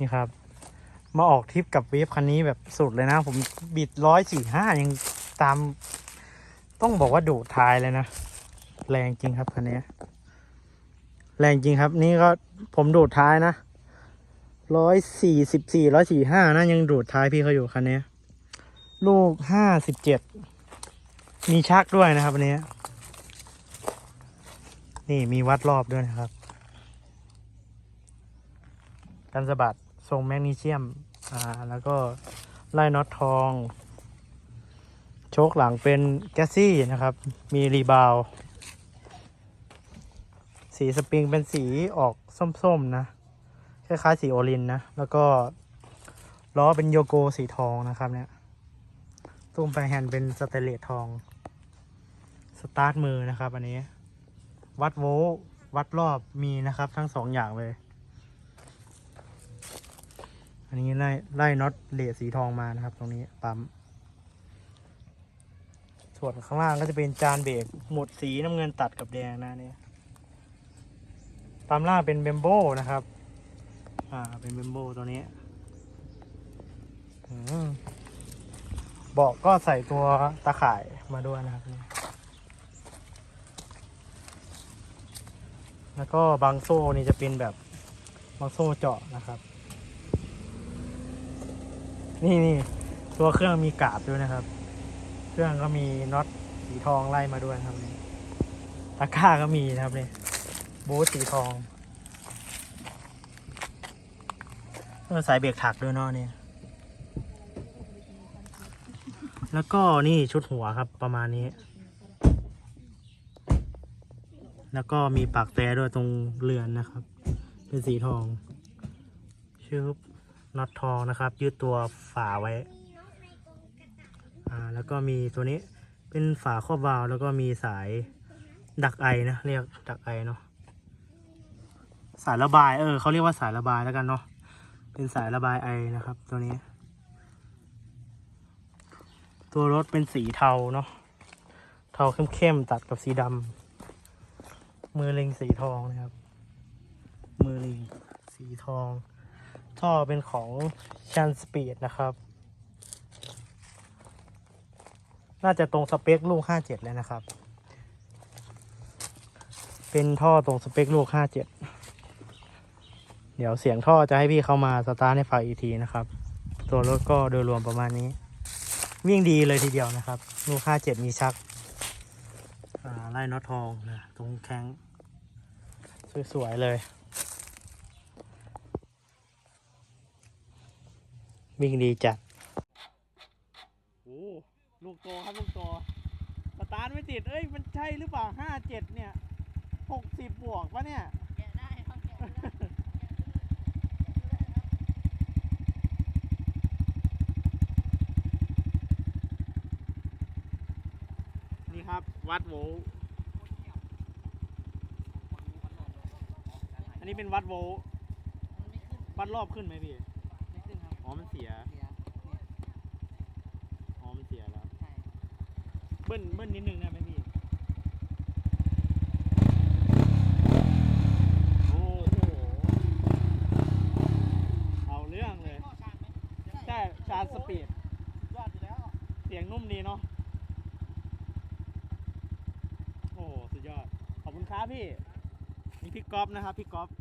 นี่ครับ มาออกทริปกับเวฟคันนี้แบบสุดเลยนะ ผมบิดร้อยสี่ห้ายังตาม ต้องบอกว่าดูดท้ายเลยนะ แรงจริงครับคันนี้ แรงจริงครับนี่ก็ผมดูดท้ายนะร้อยสี่สิบสี่ร้อยสี่ห้านะยังดูดท้ายพี่เขาอยู่คันนี้ ลูกห้าสิบเจ็ดมีชักด้วยนะครับอันนี้ นี่มีวัดรอบด้วยนะครับ กันสะบัด ทรงแมกนีเซียม อ่า แล้วก็ไล่น็อตทอง โชคหลังเป็นแกสซี่นะครับ มีรีบาวด์สีสปริงเป็นสีออกส้มๆนะ คล้ายๆสีโอลินนะ แล้วก็ล้อเป็นโยโกสีทองนะครับเนี่ยตุ้มไปแฮนด์เป็นสเตเลสทอง สตาร์ทมือนะครับ อันนี้ วัดโวลต์วัดรอบมีนะครับ ทั้งสองอย่างเลย อันนี้ไล่ไล่น็อตเลสสีทองมานะครับ ตรงนี้ปั๊ม ส่วนข้างล่างก็จะเป็นจานเบรกหมดสีน้ำเงินตัดกับแดงนะเนี่ยตามล่างเป็นเบมโบนะครับ อ่า เป็นเบมโบตัวนี้อืมเบาะก็ใส่ตัวตาข่ายมาด้วยนะครับ แล้วก็บางโซ่นี่จะเป็นแบบบางโซ่เจาะนะครับ นี่นี่ตัวเครื่องมีกาบด้วยนะครับ เครื่องก็มีน็อตสีทองไล่มาด้วยครับนี่ตะกร้าก็มีนะครับนี่บูทสีทองเออสายเบรกถักด้วยเนาะเนี่ยแล้วก็นี่ชุดหัวครับประมาณนี้ แล้วก็มีปากแต่ด้วยตรงเรือนนะครับ เป็นสีทองชื่อ น็อตทองนะครับ ยืดตัวฝาไว้อ่าแล้วก็มีตัวนี้เป็นฝาครอบวาล์วแล้วก็มีสายดักไอนะเรียกดักไอเนาะสายระบายเออเขาเรียกว่าสายระบายแล้วกันเนาะเป็นสายระบายไอนะครับ ตัวนี้ ตัวรถเป็นสีเทาเนาะเทาเข้มๆตัดกับสีดำมือลิงสีทองนะครับ มือลิงสีทอง ท่อเป็นของชันสปีดนะครับ น่าจะตรงสเปคลูก 57 เลยนะครับ เป็นท่อตรงสเปคลูก 57 เดี๋ยวเสียงท่อจะให้พี่เข้ามาสตาร์ทให้ฟังอีกทีนะครับ ตัวรถก็โดยรวมประมาณนี้ วิ่งดีเลยทีเดียวนะครับ ลูก 57 มีชักไล่น็อตทองนะตรงแข้งสวยๆเลย วิ่งดีจัดโอ้ลูกโตครับลูกโตสตาร์ทไม่ติด เอ้ย มันใช่หรือเปล่าห้าเจ็ดเนี่ยหกสิบบวกปะเนี่ยแกได้นี่ครับ วัดโวอันนี้เป็นวัดโว้วัดรอบขึ้นไหมพี่ อ๋อมันเสีย เสียเนี่ยอ๋อมันเสียแล้ว ใช่ เบิ้ลเบิ้ลนิดนึงได้ไหมพี่ โอ้โห เอาเรื่องเลย ใช่ ชาร์จสปีด ยอดอยู่แล้ว เสียงนุ่มดีเนาะ โอ้โหสุดยอด ขอบคุณครับพี่ นี่พี่ก๊อฟนะครับ พี่ก๊อฟครับ